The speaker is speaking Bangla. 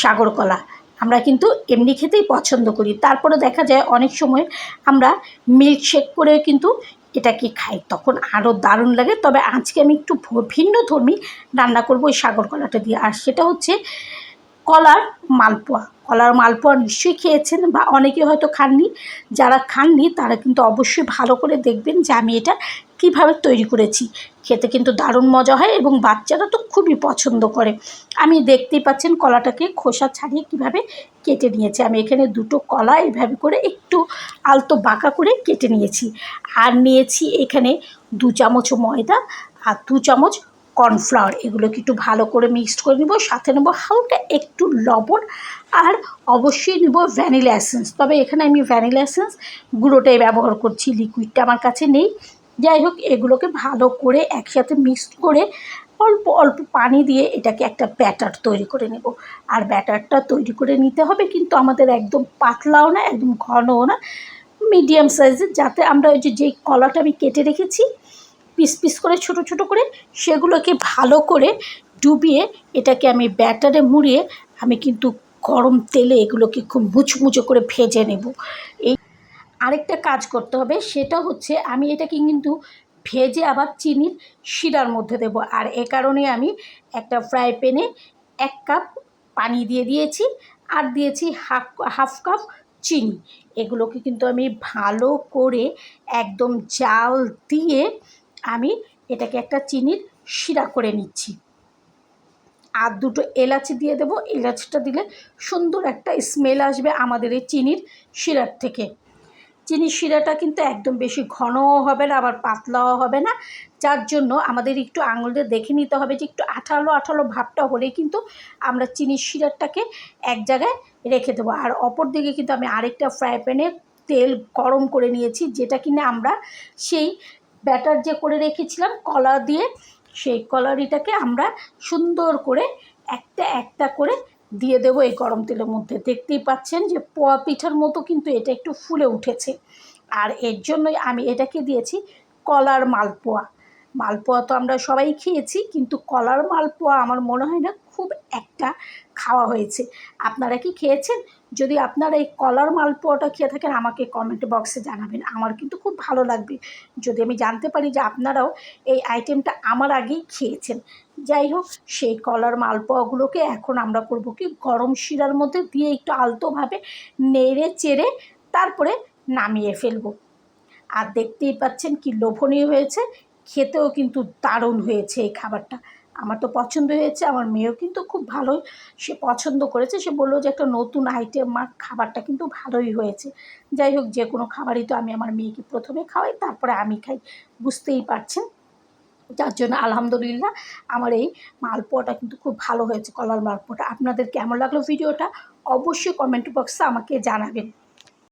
সাগর কলা আমরা কিন্তু এমনি খেতেই পছন্দ করি। তারপরে দেখা যায় অনেক সময় আমরা মিল্কশেক করে কিন্তু এটাকে খাই। তখন আরও দারুণ লাগে। তবে আজকে আমি একটু ভিন্ন ধর্মী রান্না করব ওই সাগর কলাটা দিয়ে। আর সেটা হচ্ছে কলার মালপোয়া। কলার মালপোয়া নিশ্চয়ই খেয়েছেন বা অনেকে হয়তো খাননি। যারা খাননি তারা কিন্তু অবশ্যই ভালো করে দেখবেন যে আমি এটা কীভাবে তৈরি করেছি? খেতে কিন্তু দারুণ মজা হয় এবং বাচ্চারা তো খুবই পছন্দ করে। আমি দেখতেই পাচ্ছেন কলাটাকে খোসা ছাড়িয়ে কীভাবে কেটে নিয়েছি। আমি এখানে দুটো কলা এইভাবে করে একটু আলতো বাঁকা করে কেটে নিয়েছি। আর নিয়েছি এখানে দু চামচ ময়দা আর দু চামচ কর্নফ্লাওয়ার। এগুলোকে একটু ভালো করে মিক্সড করে নেব, সাথে নেব হালকা একটু লবণ আর অবশ্যই নেব ভ্যানিলা এসেন্স। তবে এখানে আমি ভ্যানিলা এসেন্স গুঁড়োটাই ব্যবহার করছি, লিকুইডটা আমার কাছে নেই। যাই হোক, এগুলোকে ভালো করে একসাথে মিক্সড করে অল্প অল্প পানি দিয়ে এটাকে একটা ব্যাটার তৈরি করে নেব। আর ব্যাটারটা তৈরি করে নিতে হবে কিন্তু আমাদের একদম পাতলাও না, একদম ঘনও না মিডিয়াম সাইজের যাতে আমরা ওই যে, যেই কলাটা আমি কেটে রেখেছি পিস পিস করে, ছোট ছোট করে, সেগুলোকে ভালো করে ডুবিয়ে এটাকে আমি ব্যাটারে মুড়িয়ে আমি কিন্তু গরম তেলে এগুলোকে খুব মুচমুচো করে ভেজে নেব। এই আরেকটা কাজ করতে হবে, সেটা হচ্ছে আমি এটাকে কিন্তু ভেজে আবার চিনির শিরার মধ্যে দেব। আর এ কারণে আমি একটা ফ্রাই প্যানে এক কাপ পানি দিয়ে দিয়েছি আর দিয়েছি হাফ হাফ কাপ চিনি। এগুলোকে কিন্তু আমি ভালো করে একদম জাল দিয়ে আমি এটাকে একটা চিনির শিরা করে নিচ্ছি। আর দুটো এলাচি দিয়ে দেবো। এলাচটা দিলে সুন্দর একটা স্মেল আসবে আমাদের এই চিনির শিরার থেকে। চিনির শিরাটা কিন্তু একদম বেশি ঘনও হবে না, আবার পাতলাও হবে না। যার জন্য আমাদের একটু আঙুল দিয়ে দেখে নিতে হবে যে একটু আঠালো আঠালো ভাবটা হলে কিন্তু আমরা চিনির শিরাটাকে এক জায়গায় রেখে দেবো। আর অপর দিকে কিন্তু আমি আরেকটা ফ্রাই প্যানে তেল গরম করে নিয়েছি, যেটা কিনা আমরা সেই ব্যাটার যে করে রেখেছিলাম, কলা দিয়ে, সেই কলারিটাকে আমরা সুন্দর করে একটা একটা করে দিয়ে দেব এই গরম তেলের মধ্যে। দেখতেই পাচ্ছেন যে পোয়া পিঠার মতো কিন্তু এটা একটু ফুলে উঠেছে। আর এর জন্যই আমি এটাকে দিয়েছি কলার মালপোয়া। মালপোয়া তো আমরা সবাই খেয়েছি, কিন্তু কলার মালপোয়া আমার মনে হয় না খুব একটা খাওয়া হয়েছে। আপনারা কি খেয়েছেন? যদি আপনারা এই কলার মালপোয়াটা খেয়ে থাকেন, আমাকে কমেন্ট বক্সে জানাবেন। আমার কিন্তু খুব ভালো লাগবে। যদি আমি জানতে পারি যে আপনারাও এই আইটেমটা আমার আগেই খেয়েছেন। যাই হোক, সেই কলার মালপোয়াগুলোকে এখন আমরা করব কি, গরম শিরার মধ্যে দিয়ে একটু আলতোভাবে নেড়ে চেড়ে তারপরে নামিয়ে ফেলব। আর দেখতেই পাচ্ছেন কি লোভনীয় হয়েছে। খেতেও কিন্তু দারুণ হয়েছে এই খাবারটা। আমার তো পছন্দ হয়েছে, আমার মেয়েও কিন্তু খুব ভালোই সে পছন্দ করেছে, সে বলল যে একটা নতুন আইটেম মা খাবারটা কিন্তু ভালোই হয়েছে। যাই হোক, যে কোনো খাবারই তো আমি আমার মেয়েকে প্রথমে খাওয়াই, তারপরে আমি খাই। বুঝতেই পারছেন? যার জন্য আলহামদুলিল্লাহ আমার এই মালপোয়াটা কিন্তু খুব ভালো হয়েছে, কলার মালপোয়াটা। আপনাদের কেমন লাগল ভিডিওটা? অবশ্যই কমেন্ট বক্সে আমাকে জানাবেন।